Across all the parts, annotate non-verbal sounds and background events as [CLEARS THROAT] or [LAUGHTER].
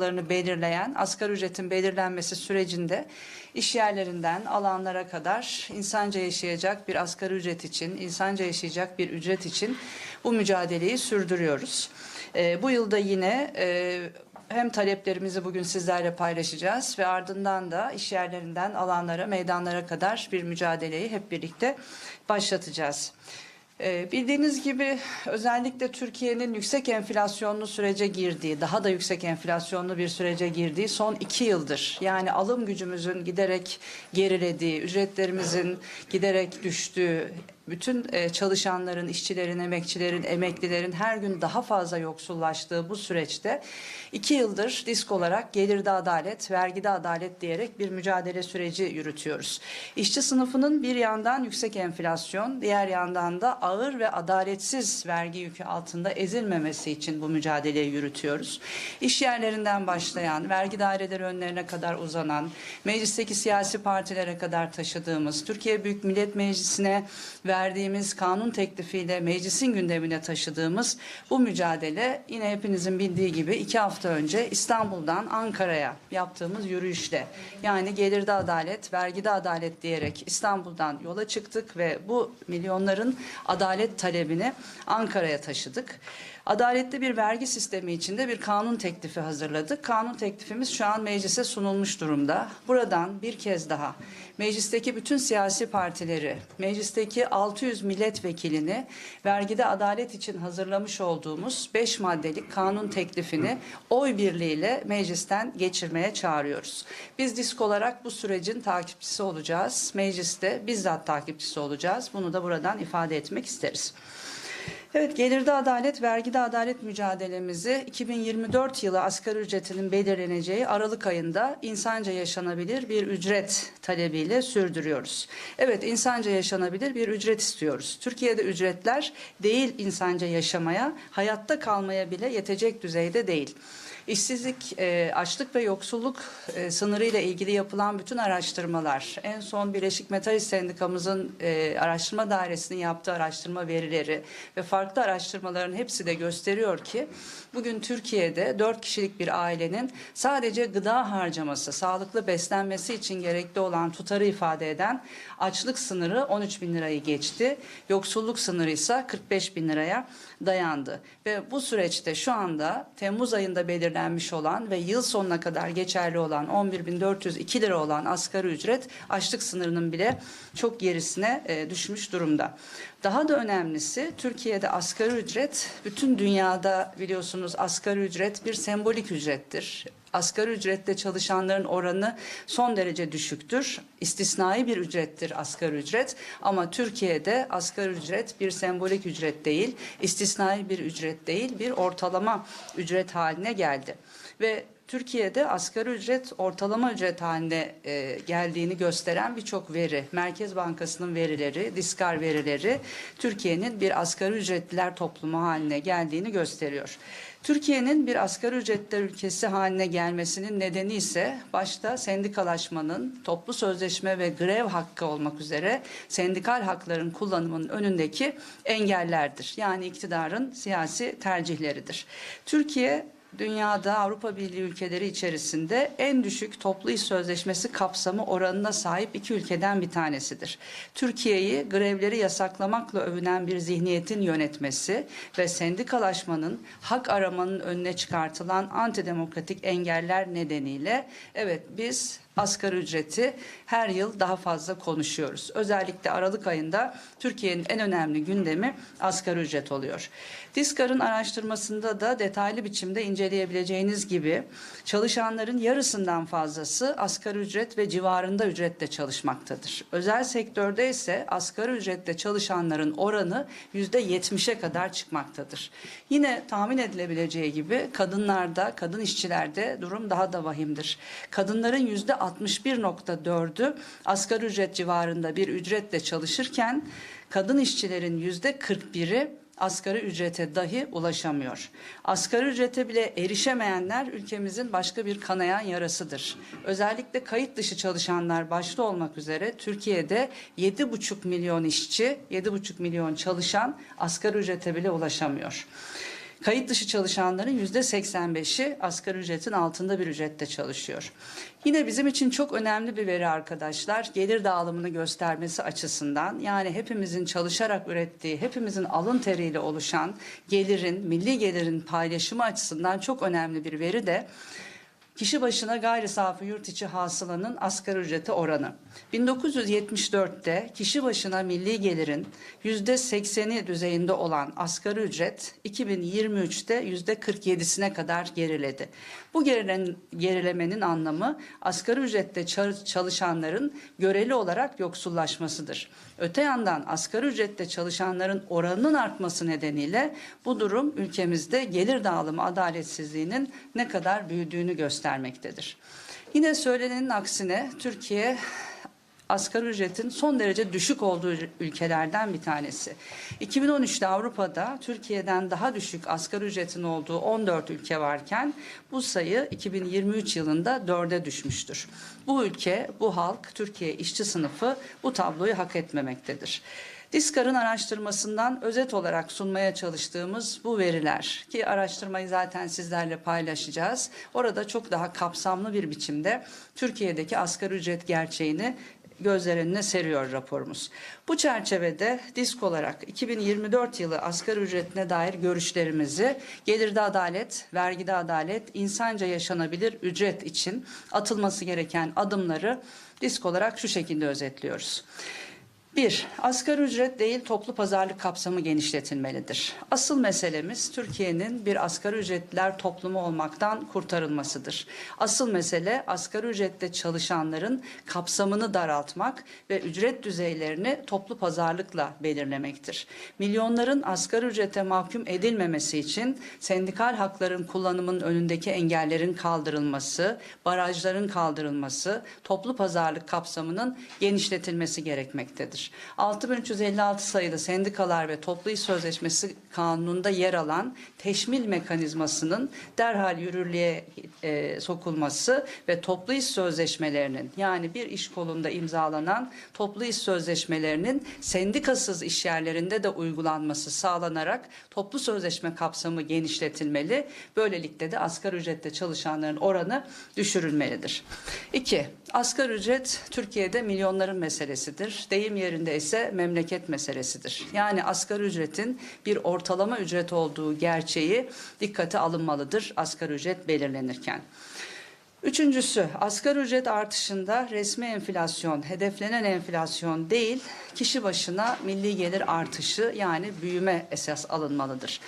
larını belirleyen asgari ücretin belirlenmesi sürecinde iş yerlerinden alanlara kadar insanca yaşayacak bir asgari ücret için, insanca yaşayacak bir ücret için bu mücadeleyi sürdürüyoruz. Ee, bu yılda yine e, hem taleplerimizi bugün sizlerle paylaşacağız ve ardından da iş yerlerinden alanlara, meydanlara kadar bir mücadeleyi hep birlikte başlatacağız. Ee, Bildiğiniz gibi özellikle Türkiye'nin yüksek enflasyonlu sürece girdiği, daha da yüksek enflasyonlu bir sürece girdiği son iki yıldır. Yani alım gücümüzün giderek gerilediği, ücretlerimizin giderek düştüğü, bütün e, çalışanların, işçilerin, emekçilerin, emeklilerin her gün daha fazla yoksullaştığı bu süreçte iki yıldır disk olarak gelirde adalet, vergide adalet diyerek bir mücadele süreci yürütüyoruz. İşçi sınıfının bir yandan yüksek enflasyon, diğer yandan da ağır ve adaletsiz vergi yükü altında ezilmemesi için bu mücadeleyi yürütüyoruz. İş yerlerinden başlayan, vergi daireleri önlerine kadar uzanan, meclisteki siyasi partilere kadar taşıdığımız, Türkiye Büyük Millet Meclisi'ne verdiğimiz kanun teklifiyle meclisin gündemine taşıdığımız bu mücadele yine hepinizin bildiği gibi iki hafta önce İstanbul'dan Ankara'ya yaptığımız yürüyüşle yani gelirde adalet, vergide adalet diyerek İstanbul'dan yola çıktık ve bu milyonların adalet talebini Ankara'ya taşıdık. Adaletli bir vergi sistemi içinde bir kanun teklifi hazırladık. Kanun teklifimiz şu an meclise sunulmuş durumda. Buradan bir kez daha meclisteki bütün siyasi partileri, meclisteki 600 milletvekilini vergide adalet için hazırlamış olduğumuz 5 maddelik kanun teklifini oy birliğiyle meclisten geçirmeye çağırıyoruz. Biz disk olarak bu sürecin takipçisi olacağız. Mecliste bizzat takipçisi olacağız. Bunu da buradan ifade etmek isteriz. Evet, gelirde adalet, vergide adalet mücadelemizi 2024 yılı asgari ücretinin belirleneceği Aralık ayında insanca yaşanabilir bir ücret talebiyle sürdürüyoruz. Evet, insanca yaşanabilir bir ücret istiyoruz. Türkiye'de ücretler değil insanca yaşamaya, hayatta kalmaya bile yetecek düzeyde değil. İşsizlik, e, açlık ve yoksulluk e, sınırı ile ilgili yapılan bütün araştırmalar, en son Birleşik Metal İş Sendikamızın e, araştırma dairesinin yaptığı araştırma verileri ve farklı araştırmaların hepsi de gösteriyor ki bugün Türkiye'de 4 kişilik bir ailenin sadece gıda harcaması, sağlıklı beslenmesi için gerekli olan tutarı ifade eden açlık sınırı 13 bin lirayı geçti. Yoksulluk sınırı ise 45 bin liraya dayandı. Ve bu süreçte şu anda Temmuz ayında belirlenmiş olan ve yıl sonuna kadar geçerli olan 11.402 lira olan asgari ücret açlık sınırının bile çok gerisine e, düşmüş durumda. Daha da önemlisi Türkiye'de asgari ücret bütün dünyada biliyorsunuz asgari ücret bir sembolik ücrettir. Asgari ücrette çalışanların oranı son derece düşüktür. İstisnai bir ücrettir asgari ücret ama Türkiye'de asgari ücret bir sembolik ücret değil, istisnai bir ücret değil, bir ortalama ücret haline geldi. Ve Türkiye'de asgari ücret ortalama ücret haline e, geldiğini gösteren birçok veri, Merkez Bankası'nın verileri, Diskar verileri Türkiye'nin bir asgari ücretliler toplumu haline geldiğini gösteriyor. Türkiye'nin bir asgari ücretler ülkesi haline gelmesinin nedeni ise başta sendikalaşmanın, toplu sözleşme ve grev hakkı olmak üzere sendikal hakların kullanımının önündeki engellerdir. Yani iktidarın siyasi tercihleridir. Türkiye dünyada Avrupa Birliği ülkeleri içerisinde en düşük toplu iş sözleşmesi kapsamı oranına sahip iki ülkeden bir tanesidir. Türkiye'yi grevleri yasaklamakla övünen bir zihniyetin yönetmesi ve sendikalaşmanın hak aramanın önüne çıkartılan antidemokratik engeller nedeniyle evet biz asgari ücreti her yıl daha fazla konuşuyoruz. Özellikle Aralık ayında Türkiye'nin en önemli gündemi asgari ücret oluyor. Diskar'ın araştırmasında da detaylı biçimde inceleyebileceğiniz gibi çalışanların yarısından fazlası asgari ücret ve civarında ücretle çalışmaktadır. Özel sektörde ise asgari ücretle çalışanların oranı yüzde yetmişe kadar çıkmaktadır. Yine tahmin edilebileceği gibi kadınlarda, kadın işçilerde durum daha da vahimdir. Kadınların yüzde 61.4'ü asgari ücret civarında bir ücretle çalışırken kadın işçilerin yüzde 41'i asgari ücrete dahi ulaşamıyor. Asgari ücrete bile erişemeyenler ülkemizin başka bir kanayan yarasıdır. Özellikle kayıt dışı çalışanlar başta olmak üzere Türkiye'de 7,5 milyon işçi, 7,5 milyon çalışan asgari ücrete bile ulaşamıyor. Kayıt dışı çalışanların yüzde 85'i asgari ücretin altında bir ücrette çalışıyor. Yine bizim için çok önemli bir veri arkadaşlar. Gelir dağılımını göstermesi açısından yani hepimizin çalışarak ürettiği, hepimizin alın teriyle oluşan gelirin, milli gelirin paylaşımı açısından çok önemli bir veri de kişi başına gayri safi yurt içi hasılanın asgari ücreti oranı. 1974'te kişi başına milli gelirin %80'i düzeyinde olan asgari ücret 2023'te %47'sine kadar geriledi. Bu gerilen, gerilemenin anlamı asgari ücrette ça- çalışanların göreli olarak yoksullaşmasıdır. Öte yandan asgari ücrette çalışanların oranının artması nedeniyle bu durum ülkemizde gelir dağılımı adaletsizliğinin ne kadar büyüdüğünü göstermektedir. Yine söylenenin aksine Türkiye asgari ücretin son derece düşük olduğu ülkelerden bir tanesi. 2013'te Avrupa'da Türkiye'den daha düşük asgari ücretin olduğu 14 ülke varken bu sayı 2023 yılında 4'e düşmüştür. Bu ülke, bu halk, Türkiye işçi sınıfı bu tabloyu hak etmemektedir. Diskar'ın araştırmasından özet olarak sunmaya çalıştığımız bu veriler ki araştırmayı zaten sizlerle paylaşacağız. Orada çok daha kapsamlı bir biçimde Türkiye'deki asgari ücret gerçeğini gözler önüne seriyor raporumuz. Bu çerçevede disk olarak 2024 yılı asgari ücretine dair görüşlerimizi gelirde adalet, vergide adalet, insanca yaşanabilir ücret için atılması gereken adımları disk olarak şu şekilde özetliyoruz. 1. Asgari ücret değil toplu pazarlık kapsamı genişletilmelidir. Asıl meselemiz Türkiye'nin bir asgari ücretliler toplumu olmaktan kurtarılmasıdır. Asıl mesele asgari ücrette çalışanların kapsamını daraltmak ve ücret düzeylerini toplu pazarlıkla belirlemektir. Milyonların asgari ücrete mahkum edilmemesi için sendikal hakların kullanımının önündeki engellerin kaldırılması, barajların kaldırılması, toplu pazarlık kapsamının genişletilmesi gerekmektedir. 6356 sayılı Sendikalar ve Toplu İş Sözleşmesi Kanunu'nda yer alan teşmil mekanizmasının derhal yürürlüğe e, sokulması ve toplu iş sözleşmelerinin yani bir iş kolunda imzalanan toplu iş sözleşmelerinin sendikasız iş yerlerinde de uygulanması sağlanarak toplu sözleşme kapsamı genişletilmeli. Böylelikle de asgari ücrette çalışanların oranı düşürülmelidir. İki, asgari ücret Türkiye'de milyonların meselesidir. Deyim yerinde ise memleket meselesidir. Yani asgari ücretin bir ortalama ücret olduğu gerçeği dikkate alınmalıdır asgari ücret belirlenirken. Üçüncüsü asgari ücret artışında resmi enflasyon, hedeflenen enflasyon değil, kişi başına milli gelir artışı yani büyüme esas alınmalıdır.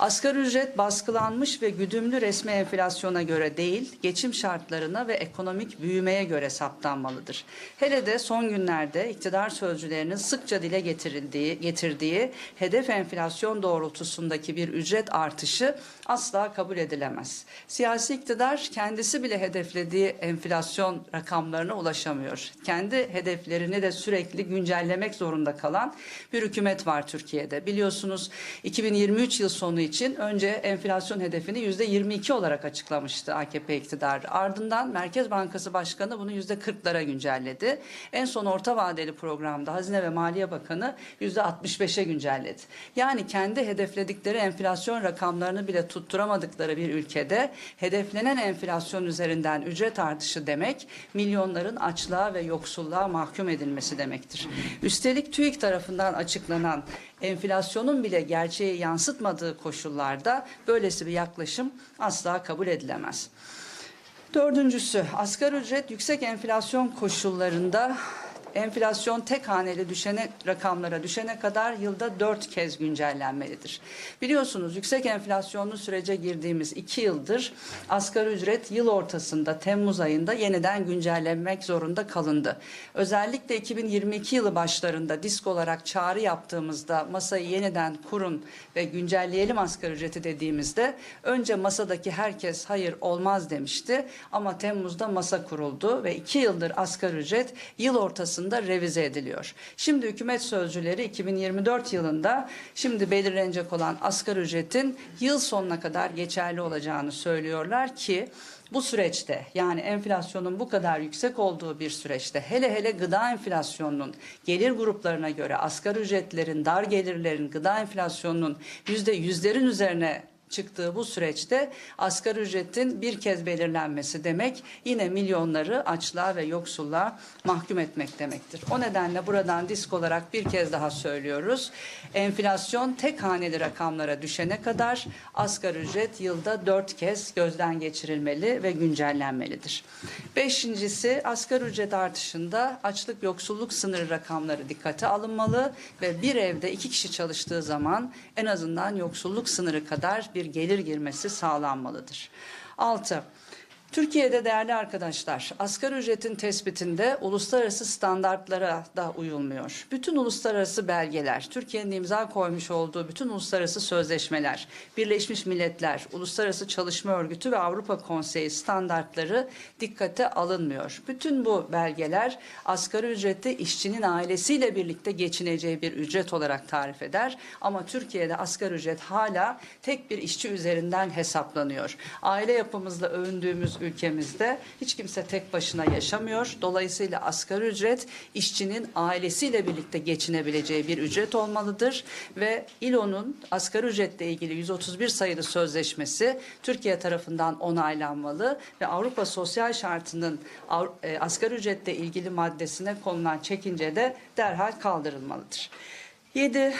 Asgari ücret baskılanmış ve güdümlü resmi enflasyona göre değil, geçim şartlarına ve ekonomik büyümeye göre saptanmalıdır. Hele de son günlerde iktidar sözcülerinin sıkça dile getirildiği, getirdiği hedef enflasyon doğrultusundaki bir ücret artışı asla kabul edilemez. Siyasi iktidar kendisi bile hedeflediği enflasyon rakamlarına ulaşamıyor. Kendi hedeflerini de sürekli güncellemek zorunda kalan bir hükümet var Türkiye'de. Biliyorsunuz 2023 yıl sonu için önce enflasyon hedefini yüzde 22 olarak açıklamıştı AKP iktidarı. Ardından Merkez Bankası Başkanı bunu yüzde 40'lara güncelledi. En son orta vadeli programda Hazine ve Maliye Bakanı yüzde 65'e güncelledi. Yani kendi hedefledikleri enflasyon rakamlarını bile tutturamadıkları bir ülkede hedeflenen enflasyon üzerinden ücret artışı demek milyonların açlığa ve yoksulluğa mahkum edilmesi demektir. Üstelik TÜİK tarafından açıklanan enflasyonun bile gerçeği yansıtmadığı koşullarda böylesi bir yaklaşım asla kabul edilemez. Dördüncüsü asgari ücret yüksek enflasyon koşullarında enflasyon tek haneli düşene rakamlara düşene kadar yılda dört kez güncellenmelidir. Biliyorsunuz yüksek enflasyonlu sürece girdiğimiz iki yıldır asgari ücret yıl ortasında Temmuz ayında yeniden güncellenmek zorunda kalındı. Özellikle 2022 yılı başlarında disk olarak çağrı yaptığımızda masayı yeniden kurun ve güncelleyelim asgari ücreti dediğimizde önce masadaki herkes hayır olmaz demişti ama Temmuz'da masa kuruldu ve iki yıldır asgari ücret yıl ortasında revize ediliyor. Şimdi hükümet sözcüleri 2024 yılında şimdi belirlenecek olan asgari ücretin yıl sonuna kadar geçerli olacağını söylüyorlar ki bu süreçte yani enflasyonun bu kadar yüksek olduğu bir süreçte hele hele gıda enflasyonunun gelir gruplarına göre asgari ücretlerin, dar gelirlerin gıda enflasyonunun yüzde yüzlerin üzerine çıktığı bu süreçte asgari ücretin bir kez belirlenmesi demek yine milyonları açlığa ve yoksulluğa mahkum etmek demektir. O nedenle buradan disk olarak bir kez daha söylüyoruz. Enflasyon tek haneli rakamlara düşene kadar asgari ücret yılda dört kez gözden geçirilmeli ve güncellenmelidir. Beşincisi asgari ücret artışında açlık yoksulluk sınırı rakamları dikkate alınmalı ve bir evde iki kişi çalıştığı zaman en azından yoksulluk sınırı kadar bir gelir girmesi sağlanmalıdır. Altı. Türkiye'de değerli arkadaşlar, asgari ücretin tespitinde uluslararası standartlara da uyulmuyor. Bütün uluslararası belgeler, Türkiye'nin imza koymuş olduğu bütün uluslararası sözleşmeler, Birleşmiş Milletler, Uluslararası Çalışma Örgütü ve Avrupa Konseyi standartları dikkate alınmıyor. Bütün bu belgeler asgari ücreti işçinin ailesiyle birlikte geçineceği bir ücret olarak tarif eder. Ama Türkiye'de asgari ücret hala tek bir işçi üzerinden hesaplanıyor. Aile yapımızla övündüğümüz ülkemizde hiç kimse tek başına yaşamıyor. Dolayısıyla asgari ücret işçinin ailesiyle birlikte geçinebileceği bir ücret olmalıdır ve İLO'nun asgari ücretle ilgili 131 sayılı sözleşmesi Türkiye tarafından onaylanmalı ve Avrupa Sosyal Şartı'nın e, asgari ücretle ilgili maddesine konulan çekince de derhal kaldırılmalıdır. 7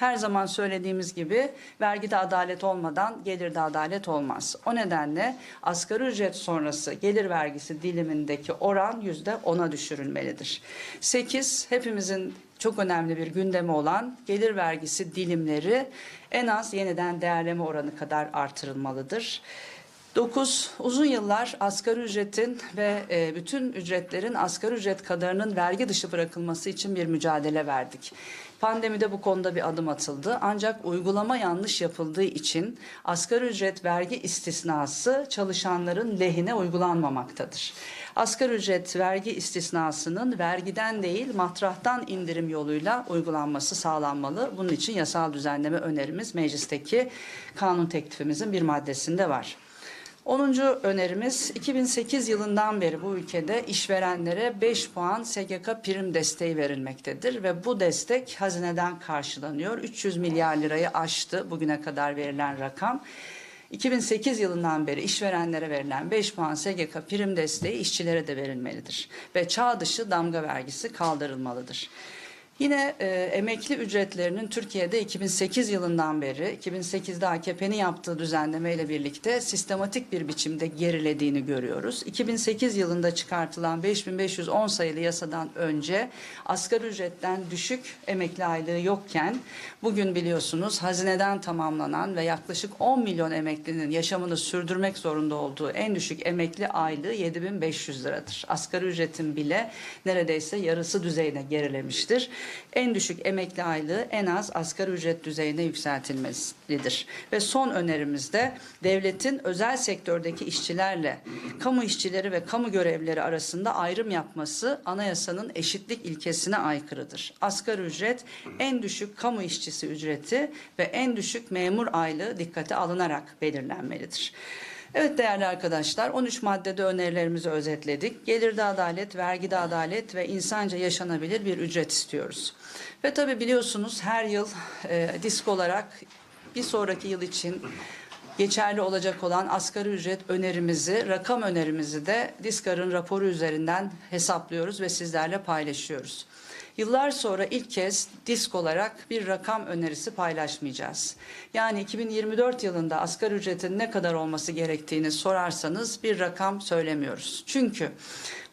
her zaman söylediğimiz gibi vergide adalet olmadan gelirde adalet olmaz. O nedenle asgari ücret sonrası gelir vergisi dilimindeki oran yüzde ona düşürülmelidir. 8 hepimizin çok önemli bir gündemi olan gelir vergisi dilimleri en az yeniden değerleme oranı kadar artırılmalıdır. 9. Uzun yıllar asgari ücretin ve e, bütün ücretlerin asgari ücret kadarının vergi dışı bırakılması için bir mücadele verdik. Pandemide bu konuda bir adım atıldı. Ancak uygulama yanlış yapıldığı için asgari ücret vergi istisnası çalışanların lehine uygulanmamaktadır. Asgari ücret vergi istisnasının vergiden değil matrahtan indirim yoluyla uygulanması sağlanmalı. Bunun için yasal düzenleme önerimiz meclisteki kanun teklifimizin bir maddesinde var. 10. önerimiz 2008 yılından beri bu ülkede işverenlere 5 puan SGK prim desteği verilmektedir ve bu destek hazineden karşılanıyor. 300 milyar lirayı aştı bugüne kadar verilen rakam. 2008 yılından beri işverenlere verilen 5 puan SGK prim desteği işçilere de verilmelidir ve çağ dışı damga vergisi kaldırılmalıdır. Yine e, emekli ücretlerinin Türkiye'de 2008 yılından beri 2008'de AKP'nin yaptığı düzenlemeyle birlikte sistematik bir biçimde gerilediğini görüyoruz. 2008 yılında çıkartılan 5510 sayılı yasadan önce asgari ücretten düşük emekli aylığı yokken bugün biliyorsunuz hazineden tamamlanan ve yaklaşık 10 milyon emeklinin yaşamını sürdürmek zorunda olduğu en düşük emekli aylığı 7500 liradır. Asgari ücretin bile neredeyse yarısı düzeyine gerilemiştir en düşük emekli aylığı en az asgari ücret düzeyine yükseltilmelidir. Ve son önerimizde devletin özel sektördeki işçilerle kamu işçileri ve kamu görevlileri arasında ayrım yapması anayasanın eşitlik ilkesine aykırıdır. Asgari ücret en düşük kamu işçisi ücreti ve en düşük memur aylığı dikkate alınarak belirlenmelidir. Evet değerli arkadaşlar 13 maddede önerilerimizi özetledik. Gelirde adalet, vergide adalet ve insanca yaşanabilir bir ücret istiyoruz. Ve tabi biliyorsunuz her yıl e, disk olarak bir sonraki yıl için geçerli olacak olan asgari ücret önerimizi, rakam önerimizi de Diskar'ın raporu üzerinden hesaplıyoruz ve sizlerle paylaşıyoruz. Yıllar sonra ilk kez disk olarak bir rakam önerisi paylaşmayacağız. Yani 2024 yılında asgari ücretin ne kadar olması gerektiğini sorarsanız bir rakam söylemiyoruz. Çünkü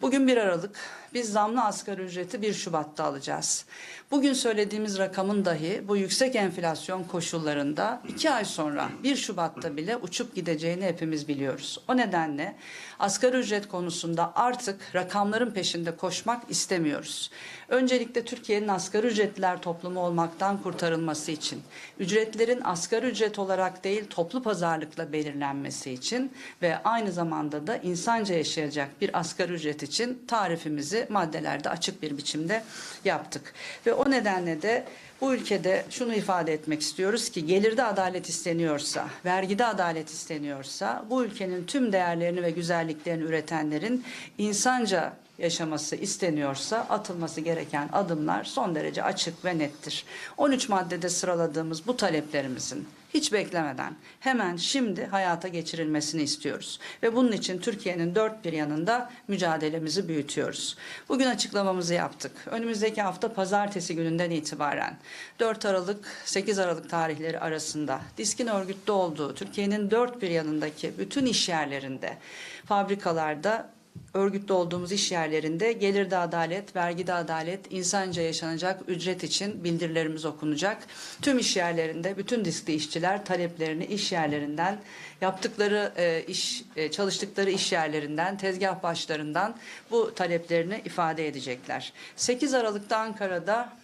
bugün 1 Aralık biz zamlı asgari ücreti 1 Şubat'ta alacağız. Bugün söylediğimiz rakamın dahi bu yüksek enflasyon koşullarında 2 ay sonra 1 Şubat'ta bile uçup gideceğini hepimiz biliyoruz. O nedenle asgari ücret konusunda artık rakamların peşinde koşmak istemiyoruz. Öncelikle Türkiye'nin asgari ücretliler toplumu olmaktan kurtarılması için, ücretlerin asgari ücret olarak değil toplu pazarlıkla belirlenmesi için ve aynı zamanda da insanca yaşayacak bir asgari ücret için tarifimizi maddelerde açık bir biçimde yaptık. Ve o nedenle de bu ülkede şunu ifade etmek istiyoruz ki gelirde adalet isteniyorsa, vergide adalet isteniyorsa bu ülkenin tüm değerlerini ve güzelliklerini üretenlerin insanca yaşaması isteniyorsa atılması gereken adımlar son derece açık ve nettir. 13 maddede sıraladığımız bu taleplerimizin hiç beklemeden hemen şimdi hayata geçirilmesini istiyoruz. Ve bunun için Türkiye'nin dört bir yanında mücadelemizi büyütüyoruz. Bugün açıklamamızı yaptık. Önümüzdeki hafta pazartesi gününden itibaren 4 Aralık 8 Aralık tarihleri arasında diskin örgütlü olduğu Türkiye'nin dört bir yanındaki bütün iş yerlerinde, fabrikalarda örgütlü olduğumuz iş yerlerinde gelirde adalet, vergide adalet, insanca yaşanacak ücret için bildirilerimiz okunacak. Tüm iş yerlerinde bütün diskli işçiler taleplerini iş yerlerinden, yaptıkları e, iş, e, çalıştıkları iş yerlerinden, tezgah başlarından bu taleplerini ifade edecekler. 8 Aralık'ta Ankara'da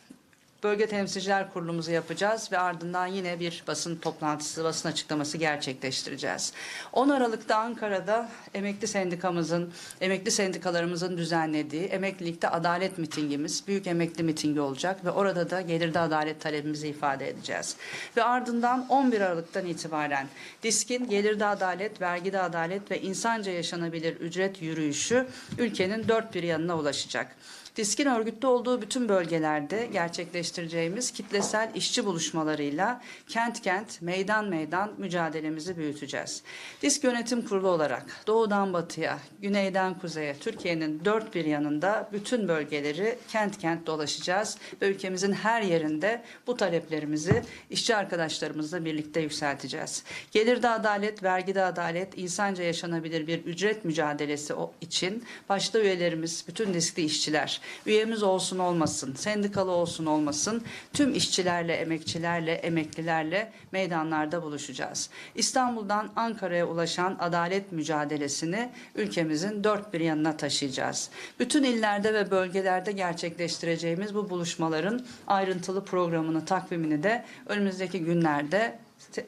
Bölge Temsilciler Kurulumuzu yapacağız ve ardından yine bir basın toplantısı, basın açıklaması gerçekleştireceğiz. 10 Aralık'ta Ankara'da emekli sendikamızın, emekli sendikalarımızın düzenlediği emeklilikte adalet mitingimiz, büyük emekli mitingi olacak ve orada da gelirde adalet talebimizi ifade edeceğiz. Ve ardından 11 Aralık'tan itibaren DİSK'in gelirde adalet, vergide adalet ve insanca yaşanabilir ücret yürüyüşü ülkenin dört bir yanına ulaşacak. Diskin örgütlü olduğu bütün bölgelerde gerçekleştireceğimiz kitlesel işçi buluşmalarıyla kent kent, meydan meydan mücadelemizi büyüteceğiz. Disk Yönetim Kurulu olarak doğudan batıya, güneyden kuzeye, Türkiye'nin dört bir yanında bütün bölgeleri kent kent dolaşacağız ve ülkemizin her yerinde bu taleplerimizi işçi arkadaşlarımızla birlikte yükselteceğiz. Gelirde adalet, vergide adalet, insanca yaşanabilir bir ücret mücadelesi için başta üyelerimiz, bütün diskli işçiler, üyemiz olsun olmasın, sendikalı olsun olmasın, tüm işçilerle, emekçilerle, emeklilerle meydanlarda buluşacağız. İstanbul'dan Ankara'ya ulaşan adalet mücadelesini ülkemizin dört bir yanına taşıyacağız. Bütün illerde ve bölgelerde gerçekleştireceğimiz bu buluşmaların ayrıntılı programını, takvimini de önümüzdeki günlerde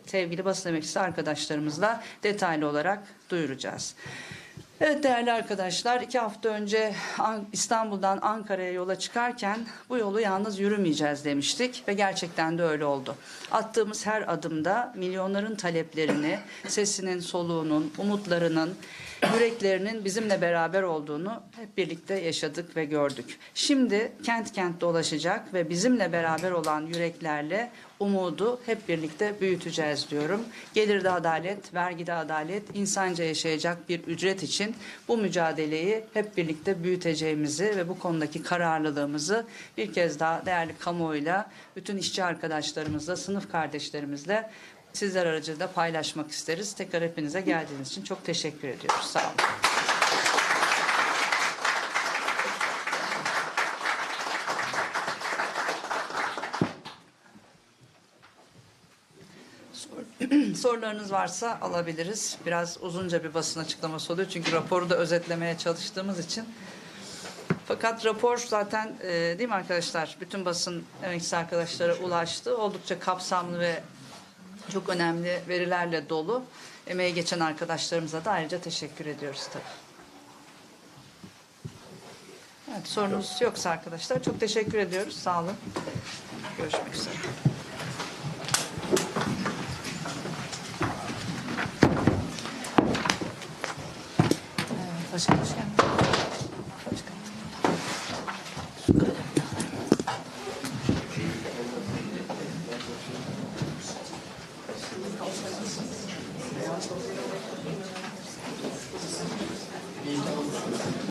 sevgili basın emekçisi arkadaşlarımızla detaylı olarak duyuracağız. Evet değerli arkadaşlar, iki hafta önce An- İstanbul'dan Ankara'ya yola çıkarken bu yolu yalnız yürümeyeceğiz demiştik ve gerçekten de öyle oldu. Attığımız her adımda milyonların taleplerini, sesinin, soluğunun, umutlarının, yüreklerinin bizimle beraber olduğunu hep birlikte yaşadık ve gördük. Şimdi kent kent dolaşacak ve bizimle beraber olan yüreklerle umudu hep birlikte büyüteceğiz diyorum. Gelirde adalet, vergide adalet, insanca yaşayacak bir ücret için bu mücadeleyi hep birlikte büyüteceğimizi ve bu konudaki kararlılığımızı bir kez daha değerli kamuoyuyla, bütün işçi arkadaşlarımızla, sınıf kardeşlerimizle sizler aracılığıyla paylaşmak isteriz. Tekrar hepinize geldiğiniz için çok teşekkür ediyoruz. Sağ olun. Sor- [CLEARS THROAT] Sorularınız varsa alabiliriz. Biraz uzunca bir basın açıklaması oluyor çünkü raporu da özetlemeye çalıştığımız için. Fakat rapor zaten e, değil mi arkadaşlar? Bütün basın emekçisi arkadaşlara ulaştı. Oldukça kapsamlı ve çok önemli verilerle dolu. Emeği geçen arkadaşlarımıza da ayrıca teşekkür ediyoruz tabii. Evet, sorunuz yoksa arkadaşlar çok teşekkür ediyoruz. Sağ olun. Görüşmek üzere. Evet, hoş geldiniz.